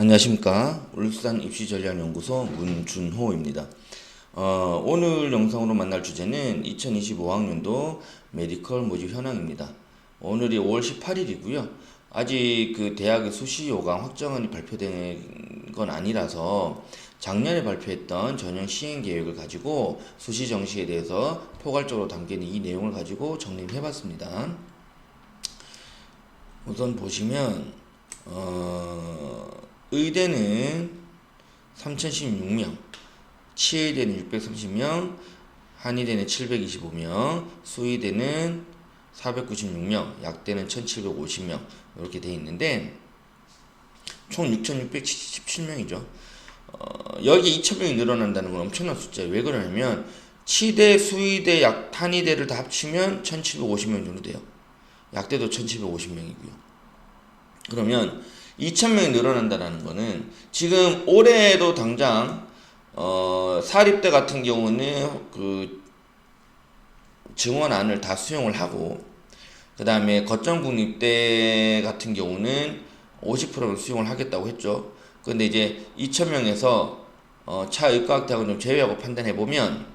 안녕하십니까 울산 입시전략연구소 문준호입니다. 어, 오늘 영상으로 만날 주제는 2025학년도 메디컬 모집 현황입니다. 오늘이 5월 18일이고요. 아직 그 대학의 수시 요강 확정안이 발표된 건 아니라서 작년에 발표했던 전형 시행 계획을 가지고 수시 정시에 대해서 포괄적으로 담긴 이 내용을 가지고 정리를 해봤습니다. 우선 보시면 어, 의대는 3016명, 치의대는 630명, 한의대는 725명, 수의대는 496명, 약대는 1750명 이렇게 돼 있는데 총 6677명이죠. 어, 여기 2,000명이 늘어난다는 건 엄청난 숫자예요. 왜 그러냐면 치대, 수의대, 약, 한의대를 다 합치면 1750명 정도 돼요. 약대도 1750명이고요. 그러면 2,000명이 늘어난다는 거는 지금 올해도 당장 어, 사립대 같은 경우는 그 증원안을 다 수용을 하고 그 다음에 거점 국립대 같은 경우는 50%를 수용을 하겠다고 했죠. 근데 이제 2,000명에서 어, 차의과학대학을 좀 제외하고 판단해 보면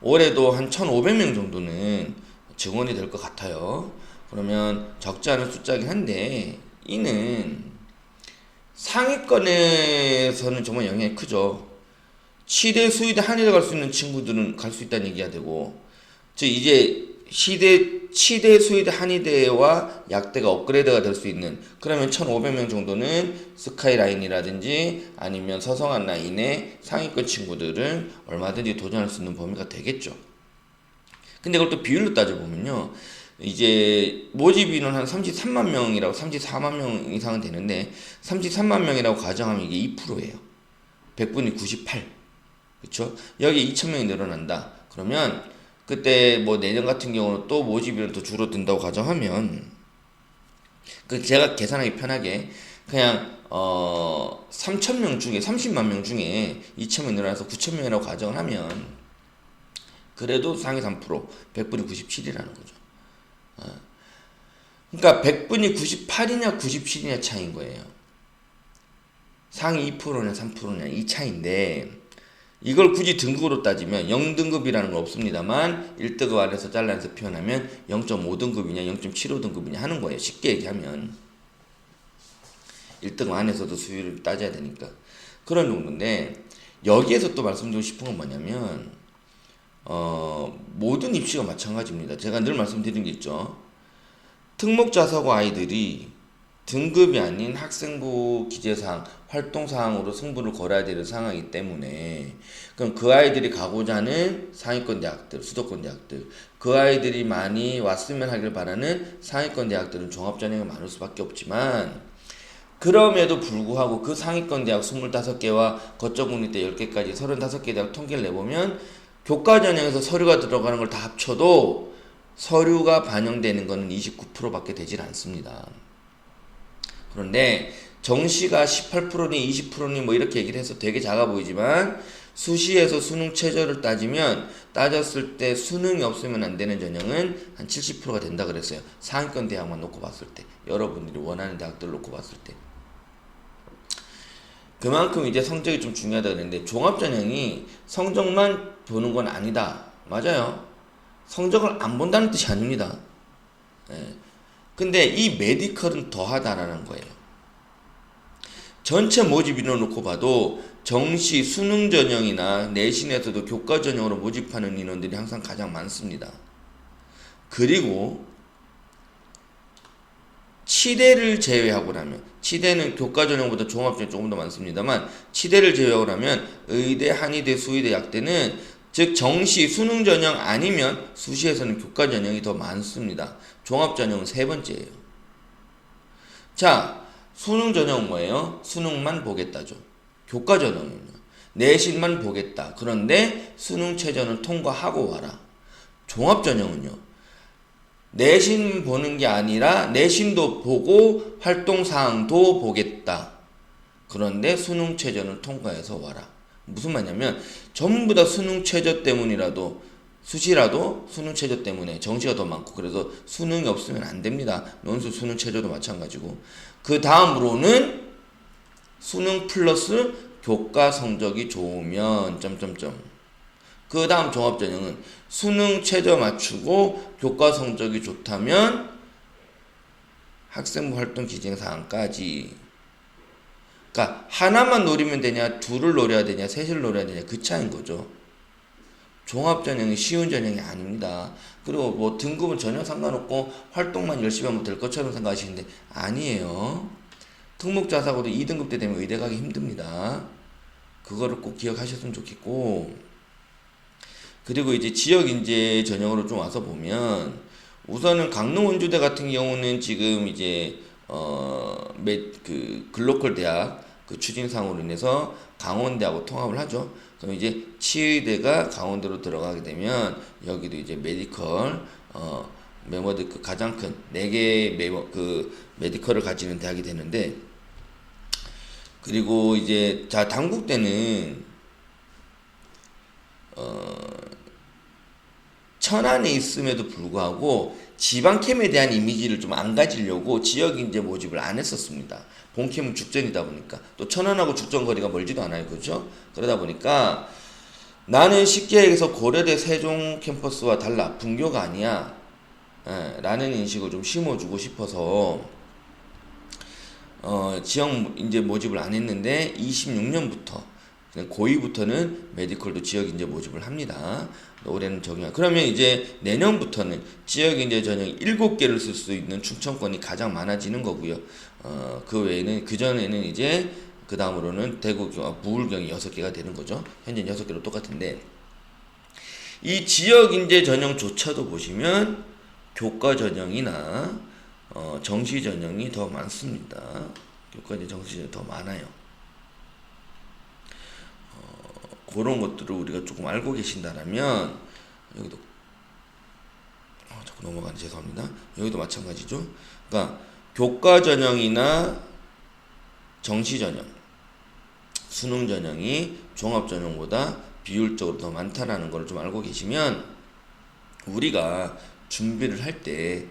올해도 한 1,500명 정도는 증원이 될 것 같아요. 그러면 적지 않은 숫자긴 한데 이는 상위권에서는 정말 영향이 크죠. 치대, 수의대, 한의대 갈수 있는 친구들은 갈 수 있다는 얘기가 되고, 즉 이제 시대, 치대, 수의대, 한의대와 약대가 업그레이드가 될 수 있는 그러면 1,500명 정도는 스카이라인이라든지 아니면 서성한 라인의 상위권 친구들은 얼마든지 도전할 수 있는 범위가 되겠죠. 근데 그걸 또 비율로 따져보면요. 이제 모집 인원 한 33만 명이라고 34만 명 이상은 되는데 33만 명이라고 가정하면 이게 2%예요. 100분이 98. 그렇죠? 여기 2천 명이 늘어난다. 그러면 그때 뭐 내년 같은 경우는 또 모집 인원 또 줄어든다고 가정하면 그 제가 계산하기 편하게 그냥 어 3천 명 중에 30만 명 중에 2천 명 늘어나서 9천 명이라고 가정을 하면 그래도 상위 3% 100분이 97이라는 거죠. 어. 그러니까 100분이 98이냐 97이냐 차이인 거예요. 상위 2%냐 3%냐 이 차이인데 이걸 굳이 등급으로 따지면 0등급이라는 건 없습니다만 1등급 안에서 잘라내서 표현하면 0.5등급이냐 0.75등급이냐 하는 거예요. 쉽게 얘기하면 1등급 안에서도 수율을 따져야 되니까 그런 정도인데 여기에서 또 말씀드리고 싶은 건 뭐냐면 어, 모든 입시가 마찬가지입니다. 제가 늘 말씀드린 게 있죠. 특목자사고 아이들이 등급이 아닌 학생부 기재사항, 활동사항으로 승부를 걸어야 되는 상황이기 때문에 그럼 그 아이들이 가고자 하는 상위권 대학들, 수도권 대학들 그 아이들이 많이 왔으면 하길 바라는 상위권 대학들은 종합전형이 많을 수밖에 없지만 그럼에도 불구하고 그 상위권 대학 25개와 거점국립대 10개까지 35개 대학 통계를 내보면 교과 전형에서 서류가 들어가는 걸 다 합쳐도 서류가 반영되는 것은 29%밖에 되질 않습니다. 그런데 정시가 18%니 20%니 뭐 이렇게 얘기를 해서 되게 작아 보이지만 수시에서 수능 최저를 따지면 따졌을 때 수능이 없으면 안 되는 전형은 한 70%가 된다 그랬어요. 상위권 대학만 놓고 봤을 때 여러분들이 원하는 대학들 놓고 봤을 때 그만큼 이제 성적이 좀 중요하다 그랬는데 종합 전형이 성적만 보는 건 아니다. 맞아요. 성적을 안 본다는 뜻이 아닙니다. 예. 근데 이 메디컬은 더하다라는 거예요. 전체 모집 인원 놓고 봐도 정시 수능 전형이나 내신에서도 교과 전형으로 모집하는 인원들이 항상 가장 많습니다. 그리고 치대를 제외하고 나면 치대는 교과 전형보다 종합 전형 조금 더 많습니다만 치대를 제외하고 나면 의대, 한의대, 수의대, 약대는 즉 정시 수능 전형 아니면 수시에서는 교과 전형이 더 많습니다. 종합 전형은 세 번째예요. 자, 수능 전형은 뭐예요? 수능만 보겠다죠. 교과 전형은요. 내신만 보겠다. 그런데 수능 최저는 통과하고 와라. 종합 전형은요. 내신 보는 게 아니라 내신도 보고 활동 사항도 보겠다. 그런데 수능 최저는 통과해서 와라. 무슨 말이냐면 전부 다 수능 최저 때문이라도 수시라도 수능 최저 때문에 정시가 더 많고 그래서 수능이 없으면 안 됩니다. 논술 수능 최저도 마찬가지고 그 다음으로는 수능 플러스 교과 성적이 좋으면 점점점 그 다음 종합 전형은 수능 최저 맞추고 교과 성적이 좋다면 학생부 활동 기재 사항까지 그러니까 하나만 노리면 되냐 둘을 노려야 되냐 셋을 노려야 되냐 그 차이인 거죠. 종합 전형이 쉬운 전형이 아닙니다. 그리고 뭐 등급은 전혀 상관없고 활동만 열심히 하면 될 것처럼 생각하시는데 아니에요. 특목 자사고도 2등급 때 되면 의대 가기 힘듭니다. 그거를 꼭 기억하셨으면 좋겠고 그리고 이제 지역 인재 전형으로 좀 와서 보면 우선은 강릉 원주대 같은 경우는 지금 이제 어그 글로컬 대학 그 추진상으로 인해서 강원대하고 통합을 하죠. 그럼 이제 치의대가 강원대로 들어가게 되면 여기도 이제 메디컬 어 메모드 그 가장 큰 네 개의 메모 그 메디컬을 가지는 대학이 되는데 그리고 이제 자 당국대는 어 천안에 있음에도 불구하고 지방캠에 대한 이미지를 좀 안 가지려고 지역 인재 모집을 안 했었습니다. 본캠은 죽전이다 보니까 또 천안하고 죽전 거리가 멀지도 않아요, 그죠? 그러다 보니까 나는 쉽게 얘기해서 고려대 세종 캠퍼스와 달라 분교가 아니야. 예, 라는 인식을 좀 심어주고 싶어서 어, 지역 인재 모집을 안 했는데 26년부터 고2부터는 메디컬도 지역 인재 모집을 합니다. 올해는 적용. 그러면 이제 내년부터는 지역 인재 전형 7개를 쓸 수 있는 충청권이 가장 많아지는 거고요. 어, 그 외에는 그 전에는 이제 그 다음으로는 대구 부울경이 6개가 되는 거죠. 현재 6개로 똑같은데 이 지역 인재 전형조차도 보시면 교과 전형이나 어, 정시 전형이 더 많습니다. 교과 이제 정시 전형이 더 많아요. 그런 것들을 우리가 조금 알고 계신다라면 여기도 어, 자꾸 넘어가는 죄송합니다. 여기도 마찬가지죠. 그러니까 교과 전형이나 정시 전형, 수능 전형이 종합 전형보다 비율적으로 더 많다라는 걸 좀 알고 계시면 우리가 준비를 할때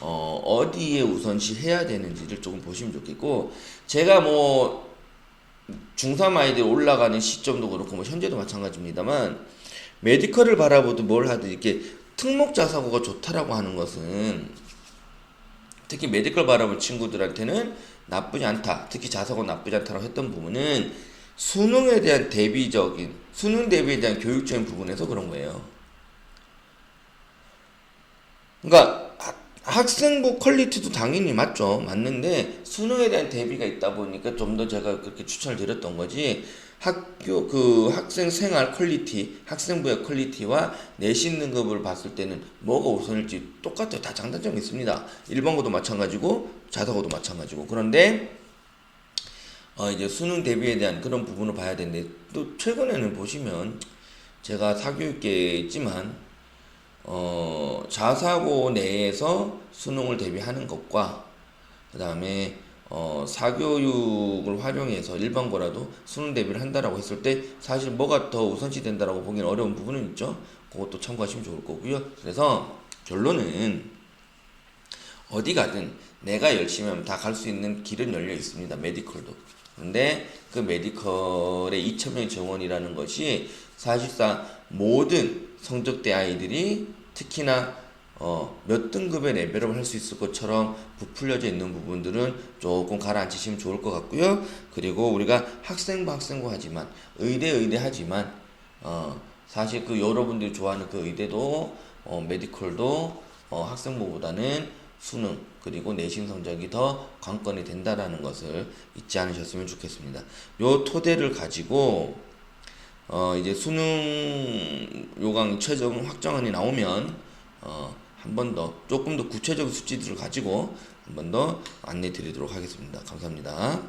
어, 어디에 우선시 해야 되는지를 조금 보시면 좋겠고 제가 뭐 중3 아이들 올라가는 시점도 그렇고 뭐 현재도 마찬가지입니다만 메디컬을 바라보든 뭘 하든 이렇게 특목자 사고가 좋다라고 하는 것은 특히 메디컬 바라볼 친구들한테는 나쁘지 않다. 특히 자사고 나쁘지 않다라고 했던 부분은 수능에 대한 대비적인 수능 대비에 대한 교육적인 부분에서 그런 거예요. 그러니까 학생부 퀄리티도 당연히 맞죠. 맞는데 수능에 대한 대비가 있다 보니까 좀 더 제가 그렇게 추천을 드렸던 거지. 학교 그 학생 생활 퀄리티, 학생부의 퀄리티와 내신 등급을 봤을 때는 뭐가 우선일지 똑같아요. 다 장단점이 있습니다. 일반고도 마찬가지고 자사고도 마찬가지고. 그런데 어 이제 수능 대비에 대한 그런 부분을 봐야 되는데 또 최근에는 보시면 제가 사교육계에 있지만 어, 자사고 내에서 수능을 대비하는 것과 그 다음에 어, 사교육을 활용해서 일반고라도 수능 대비를 한다라고 했을 때 사실 뭐가 더 우선시 된다라고 보기는 어려운 부분은 있죠. 그것도 참고하시면 좋을 거고요. 그래서 결론은 어디 가든 내가 열심히 하면 다 갈 수 있는 길은 열려 있습니다. 메디컬도. 근데 그 메디컬의 2천명 정원이라는 것이 사실상 모든 성적대 아이들이 특히나 어, 몇 등급의 레벨업을 할 수 있을 것처럼 부풀려져 있는 부분들은 조금 가라앉히시면 좋을 것 같고요. 그리고 우리가 학생부 학생부 하지만 의대 의대 하지만 어, 사실 그 여러분들이 좋아하는 그 의대도 어, 메디컬도 어, 학생부보다는 수능 그리고 내신 성적이 더 관건이 된다라는 것을 잊지 않으셨으면 좋겠습니다. 요 토대를 가지고 어 이제 수능 요강 최종 확정안이 나오면 어 한 번 더 조금 더 구체적인 수치들을 가지고 한 번 더 안내 드리도록 하겠습니다. 감사합니다.